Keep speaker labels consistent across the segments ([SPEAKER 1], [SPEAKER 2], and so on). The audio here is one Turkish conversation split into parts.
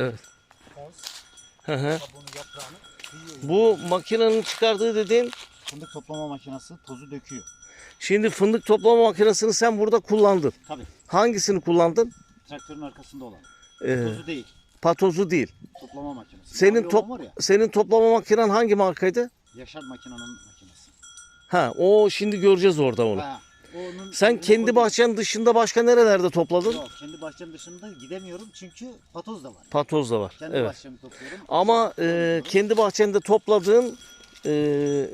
[SPEAKER 1] Evet.
[SPEAKER 2] toz,
[SPEAKER 1] Hı hı.
[SPEAKER 2] kabuğunu, yaprağını kıyıyor.
[SPEAKER 1] Bu makinenin çıkardığı dediğin
[SPEAKER 2] Fındık toplama makinesi tozu döküyor.
[SPEAKER 1] şimdi fındık toplama makinesini sen burada kullandın.
[SPEAKER 2] Tabii.
[SPEAKER 1] Hangisini kullandın?
[SPEAKER 2] Traktörün arkasında olan.
[SPEAKER 1] Ee,
[SPEAKER 2] Tozu değil.
[SPEAKER 1] patozu değil.
[SPEAKER 2] Toplama makinesi.
[SPEAKER 1] Senin
[SPEAKER 2] Mavi
[SPEAKER 1] top
[SPEAKER 2] olan var ya.
[SPEAKER 1] senin toplama makinen hangi markaydı?
[SPEAKER 2] Yaşar makinenin makinesi.
[SPEAKER 1] Ha, o şimdi göreceğiz orada onu.
[SPEAKER 2] Ha, onun
[SPEAKER 1] Sen kendi bahçenin dışında başka nerelerde topladın?
[SPEAKER 2] Yok kendi bahçem dışında gidemiyorum çünkü patoz da var.
[SPEAKER 1] Patoz da var.
[SPEAKER 2] Kendi
[SPEAKER 1] Evet.
[SPEAKER 2] bahçemi topluyorum.
[SPEAKER 1] Ama e, kendi bahçende topladığın e,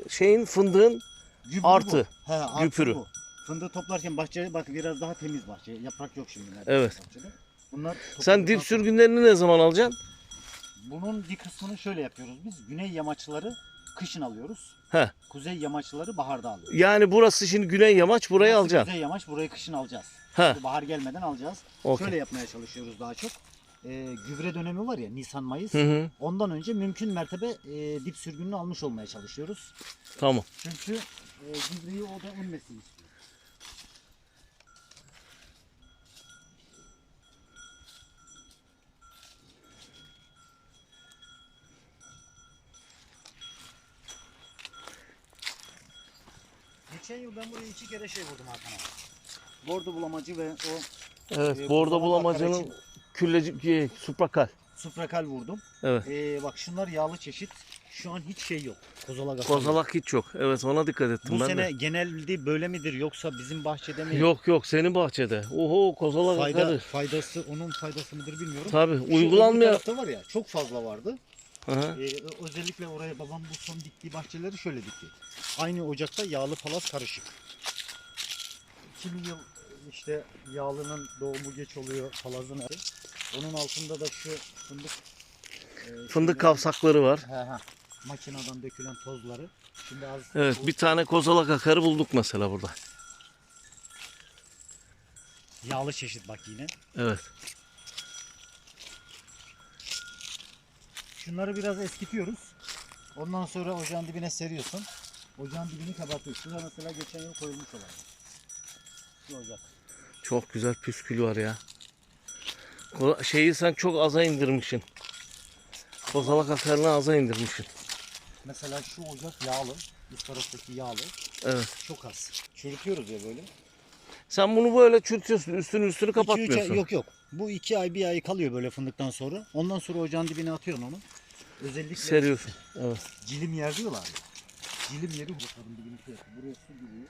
[SPEAKER 1] şeyin fındığın
[SPEAKER 2] Gübrü
[SPEAKER 1] artı,
[SPEAKER 2] bu. He, artı
[SPEAKER 1] güpürü.
[SPEAKER 2] bu. Fındığı toplarken bahçe bak biraz daha temiz bahçe. Yaprak yok şimdi
[SPEAKER 1] Evet.
[SPEAKER 2] bahçede. Bunlar
[SPEAKER 1] sen dip sürgünlerini ne zaman alacaksın?
[SPEAKER 2] Bunun bir kısmını şöyle yapıyoruz biz. Güney yamaçları kışın alıyoruz.
[SPEAKER 1] He.
[SPEAKER 2] Kuzey yamaçları baharda alıyoruz.
[SPEAKER 1] Yani burası şimdi güney yamaç burayı
[SPEAKER 2] Burası
[SPEAKER 1] alacaksın.
[SPEAKER 2] Kuzey yamaç burayı kışın alacağız.
[SPEAKER 1] He.
[SPEAKER 2] Bu bahar gelmeden alacağız.
[SPEAKER 1] Okey.
[SPEAKER 2] Şöyle yapmaya çalışıyoruz daha çok. Ee, gübre dönemi var ya Nisan Mayıs.
[SPEAKER 1] Hı hı.
[SPEAKER 2] Ondan önce mümkün mertebe e, dip sürgününü almış olmaya çalışıyoruz.
[SPEAKER 1] Tamam.
[SPEAKER 2] Çünkü e, gübreyi o da emmesin istiyor. Geçen yıl ben buraya iki kere şey vurdum Hakan abi. Bordo bulamacı ve o
[SPEAKER 1] Evet,
[SPEAKER 2] Ee,
[SPEAKER 1] bordo bulamacının külleci e, suprakal.
[SPEAKER 2] suprakal vurdum.
[SPEAKER 1] Evet.
[SPEAKER 2] Ee, bak şunlar yağlı çeşit. Şu an hiç şey yok. Kozalak.
[SPEAKER 1] Kozalak hiç yok. Evet ona dikkat ettim
[SPEAKER 2] Bu
[SPEAKER 1] ben
[SPEAKER 2] sene
[SPEAKER 1] de.
[SPEAKER 2] genelde böyle midir yoksa bizim bahçede mi?
[SPEAKER 1] Yok yok senin bahçede. Oho kozalak
[SPEAKER 2] Fayda, faydası onun faydası mıdır bilmiyorum.
[SPEAKER 1] Tabii
[SPEAKER 2] Şu
[SPEAKER 1] uygulanmıyor.
[SPEAKER 2] tarafta var ya çok fazla vardı. Ee, özellikle oraya babam bu son diktiği bahçeleri şöyle dikti. Aynı ocakta yağlı palas karışık. Kimi yıl işte yağlının doğumu geç oluyor palazın. Onun altında da şu fındık e,
[SPEAKER 1] Fındık kavsakları var.
[SPEAKER 2] He he. Makineden dökülen tozları. Şimdi az
[SPEAKER 1] Evet bir tane kozalak akarı bulduk mesela burada.
[SPEAKER 2] yağlı çeşit bak yine.
[SPEAKER 1] Evet.
[SPEAKER 2] Şunları biraz eskitiyoruz. Ondan sonra ocağın dibine seriyorsun. Ocağın dibini kapatıyorsun. Şurada mesela geçen yıl koyulmuş olan. Şu ocak.
[SPEAKER 1] Çok güzel püskül var ya. Şeyi sen çok aza indirmişsin. Kozalak akarını aza indirmişsin.
[SPEAKER 2] Mesela şu ocak yağlı. Üst taraftaki yağlı.
[SPEAKER 1] Evet.
[SPEAKER 2] Çok az. Çürütüyoruz ya böyle.
[SPEAKER 1] Sen bunu böyle çürütüyorsun. Üstünü üstünü
[SPEAKER 2] 2-3
[SPEAKER 1] kapatmıyorsun.
[SPEAKER 2] ay, yok yok. Bu iki ay bir ay kalıyor böyle fındıktan sonra. Ondan sonra ocağın dibine atıyorsun onu. Özellikle
[SPEAKER 1] Seriyorsun. Evet.
[SPEAKER 2] cilim yer diyorlar ya. Cilim yeri bakalım bir birlikte yapın. Buraya su giriyor.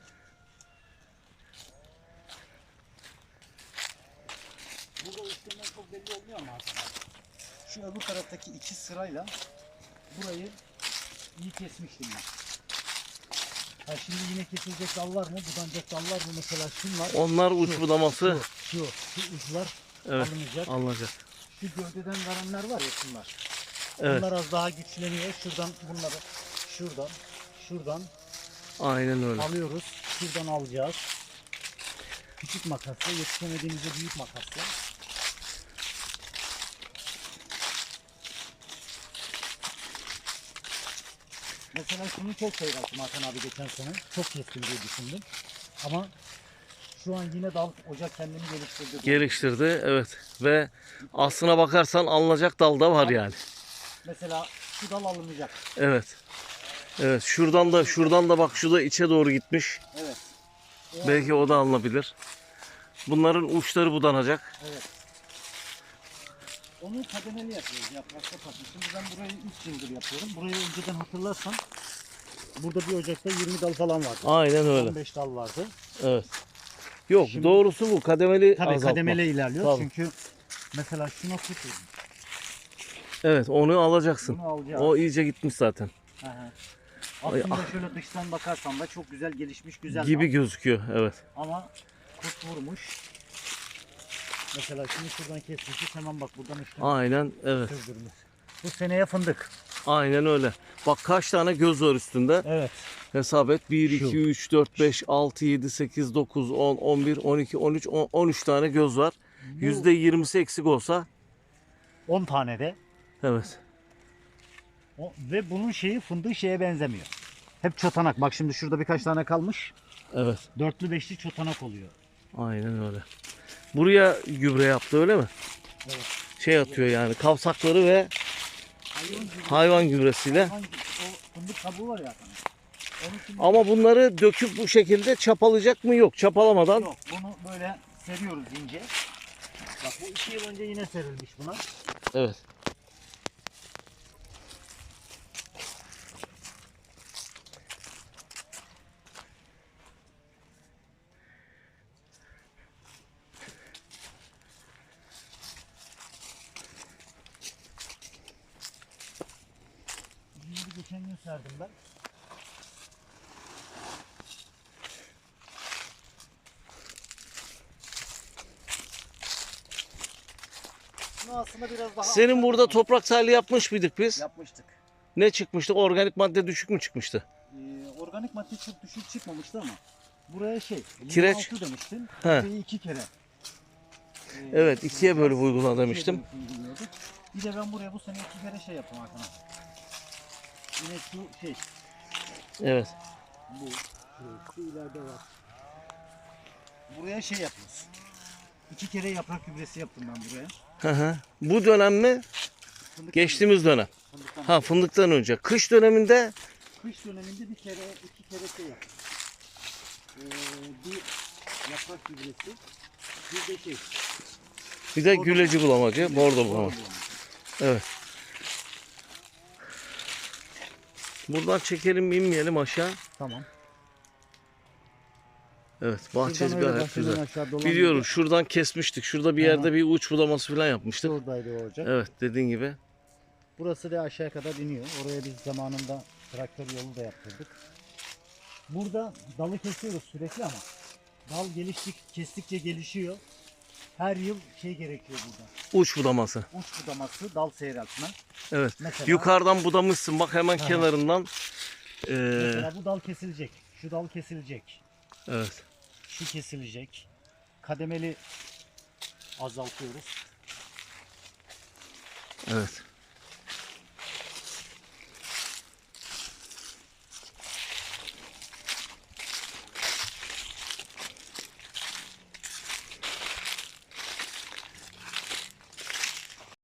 [SPEAKER 2] Burada üstünden çok belli olmuyor ama abi. Şu öbür taraftaki iki sırayla burayı iyi kesmiştim ben. Ha şimdi yine kesilecek dal var mı? Budanacak dal var mı? Mesela şunlar.
[SPEAKER 1] Onlar uç budaması.
[SPEAKER 2] Şu, şu, şu uçlar
[SPEAKER 1] Evet.
[SPEAKER 2] alınacak.
[SPEAKER 1] Alınacak.
[SPEAKER 2] Şu gövdeden kalanlar var ya şunlar.
[SPEAKER 1] Evet.
[SPEAKER 2] Bunlar az daha güçleniyor. Şuradan bunları şuradan şuradan
[SPEAKER 1] Aynen öyle.
[SPEAKER 2] alıyoruz. Şuradan alacağız. Küçük makasla yetişemediğimizde büyük makasla. Mesela şunu çok seyrettim Hakan abi geçen sene. Çok kestim diye düşündüm. Ama şu an yine dal ocak kendini geliştirdi.
[SPEAKER 1] Geliştirdi evet. Ve aslına bakarsan alınacak dal da var yani.
[SPEAKER 2] Mesela şu dal alınacak.
[SPEAKER 1] Evet. Evet şuradan da şuradan da bak şu da içe doğru gitmiş.
[SPEAKER 2] Evet.
[SPEAKER 1] Belki o da alınabilir. Bunların uçları budanacak.
[SPEAKER 2] Evet. Onu kademeli yapıyoruz yaprakta patlı. Şimdi ben burayı 3 yıldır yapıyorum. Burayı önceden hatırlarsan burada bir ocakta 20 dal falan vardı.
[SPEAKER 1] Aynen öyle.
[SPEAKER 2] 15 dal vardı.
[SPEAKER 1] Evet. Yok
[SPEAKER 2] Şimdi-
[SPEAKER 1] doğrusu bu kademeli
[SPEAKER 2] Tabii
[SPEAKER 1] azaltma.
[SPEAKER 2] kademeli ilerliyor.
[SPEAKER 1] Tabii.
[SPEAKER 2] Çünkü mesela şuna tut.
[SPEAKER 1] Evet onu alacaksın.
[SPEAKER 2] Bunu alacağız.
[SPEAKER 1] O iyice gitmiş zaten.
[SPEAKER 2] Hı hı. Aslında şöyle dıştan bakarsan da çok güzel gelişmiş güzel
[SPEAKER 1] Gibi
[SPEAKER 2] dal.
[SPEAKER 1] gözüküyor evet.
[SPEAKER 2] Ama kurt vurmuş. Mesela şunu şuradan kesmişiz hemen bak buradan üstüne
[SPEAKER 1] Aynen evet.
[SPEAKER 2] sürdürmüş. Bu seneye fındık.
[SPEAKER 1] Aynen öyle. Bak kaç tane göz var üstünde.
[SPEAKER 2] Evet.
[SPEAKER 1] Hesap et. 1,
[SPEAKER 2] Şu.
[SPEAKER 1] 2, 3, 4, 5, 6, 7, 8, 9, 10, 11, 12, 13, 10, 13 tane göz var. %20'si eksik olsa
[SPEAKER 2] 10 tane de
[SPEAKER 1] evet.
[SPEAKER 2] O, ve bunun şeyi fındığı şeye benzemiyor. Hep çotanak. Bak şimdi şurada birkaç tane kalmış.
[SPEAKER 1] Evet.
[SPEAKER 2] Dörtlü beşli çotanak oluyor.
[SPEAKER 1] Aynen öyle. Buraya gübre yaptı öyle mi?
[SPEAKER 2] Evet.
[SPEAKER 1] şey atıyor yani kavsakları ve
[SPEAKER 2] Hayvan gibi.
[SPEAKER 1] hayvan gübresiyle.
[SPEAKER 2] Hangi, o fındık kabuğu var ya Hakan. Onu şimdi
[SPEAKER 1] Ama bunları döküp bu şekilde çapalayacak mı? Yok. Çapalamadan.
[SPEAKER 2] yok. Bunu böyle seriyoruz ince. Bak bu iki yıl önce yine serilmiş buna.
[SPEAKER 1] Evet.
[SPEAKER 2] Şimdi serdim ben. Bunu aslında biraz daha
[SPEAKER 1] Senin burada toprak sahili yapmış mıydık biz?
[SPEAKER 2] yapmıştık.
[SPEAKER 1] Ne çıkmıştı? Organik madde düşük mü çıkmıştı?
[SPEAKER 2] Ee, organik madde çok düşük çıkmamıştı ama buraya şey
[SPEAKER 1] Kireç.
[SPEAKER 2] 26 demiştin.
[SPEAKER 1] He.
[SPEAKER 2] Burayı iki kere. Ee,
[SPEAKER 1] Evet ikiye bölüp uygula demiştim.
[SPEAKER 2] Bir de ben buraya bu sene iki kere şey yaptım Hakan abi. Yine şu şey
[SPEAKER 1] Evet.
[SPEAKER 2] bu. Şu, ileride var. Buraya şey yapıyoruz. İki kere yaprak gübresi yaptım ben buraya.
[SPEAKER 1] Hı hı. Bu dönem mi?
[SPEAKER 2] Fındık
[SPEAKER 1] Geçtiğimiz dönem.
[SPEAKER 2] fındıktan.
[SPEAKER 1] Ha fındıktan önce. Kış döneminde
[SPEAKER 2] Kış döneminde bir kere, iki kere şey yaptım. Ee, bir yaprak gübresi, bir de şey.
[SPEAKER 1] bir de güleci bulamacı, bordo bulamaç. Evet. Buradan çekelim inmeyelim aşağı.
[SPEAKER 2] Tamam.
[SPEAKER 1] Evet bahçesi gayet güzel.
[SPEAKER 2] Aşağı
[SPEAKER 1] Biliyorum şuradan kesmiştik. Şurada bir
[SPEAKER 2] Aha.
[SPEAKER 1] yerde bir uç budaması falan yapmıştık.
[SPEAKER 2] Şuradaydı o ocak.
[SPEAKER 1] Evet dediğin gibi.
[SPEAKER 2] Burası da aşağıya kadar iniyor. Oraya biz zamanında traktör yolu da yaptırdık. Burada dalı kesiyoruz sürekli ama dal geliştik, kestikçe gelişiyor. Her yıl şey gerekiyor burada.
[SPEAKER 1] Uç budaması.
[SPEAKER 2] Uç budaması, dal seyreltme.
[SPEAKER 1] Evet.
[SPEAKER 2] Mesela,
[SPEAKER 1] Yukarıdan budamışsın. Bak hemen
[SPEAKER 2] Aha.
[SPEAKER 1] kenarından. Ee,
[SPEAKER 2] mesela bu dal kesilecek. Şu dal kesilecek.
[SPEAKER 1] evet.
[SPEAKER 2] Şu kesilecek. Kademeli azaltıyoruz.
[SPEAKER 1] Evet.